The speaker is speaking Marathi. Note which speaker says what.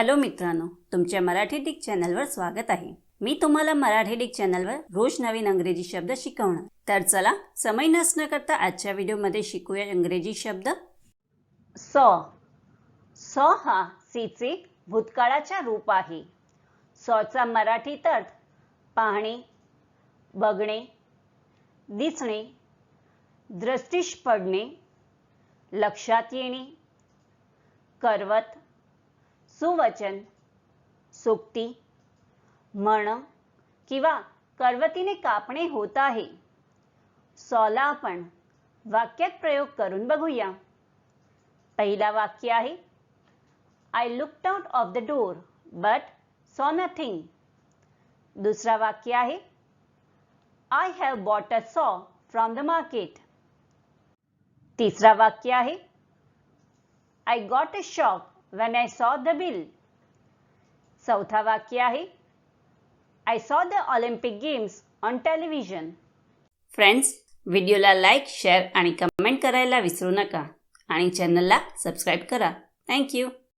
Speaker 1: हॅलो मित्रांनो तुमच्या मराठी डिक चॅनलवर स्वागत आहे. मी तुम्हाला मराठी डिक चॅनलवर रोज नवीन अंग्रेजी शब्द शिकवणार. तर चला समय नसणं करता आजच्या व्हिडिओमध्ये शिकूया इंग्रजी शब्द. स. स हा सीचे भूतकाळाच्या रूप आहे. सचा मराठीत अर्थ पाहणे बघणे दिसणे दृष्टीश पडणे लक्षात येणे करवत सुवचन, सुक्ती म्हण किंवा करवतीने कापणे होत आहे. सॉला आपण वाक्यात प्रयोग करून बघूया. पहिला वाक्य आहे I looked out of the door but saw nothing दुसरा वाक्य आहे I have bought a saw from the market तिसरा वाक्य आहे I got a shock when I saw the bill. चौथा वाक्य आहे. I saw the Olympic games on television friends व्हिडिओला लाईक शेअर आणि कमेंट करायला विसरू नका. आणि चॅनलला सबस्क्राईब करा. थँक्यू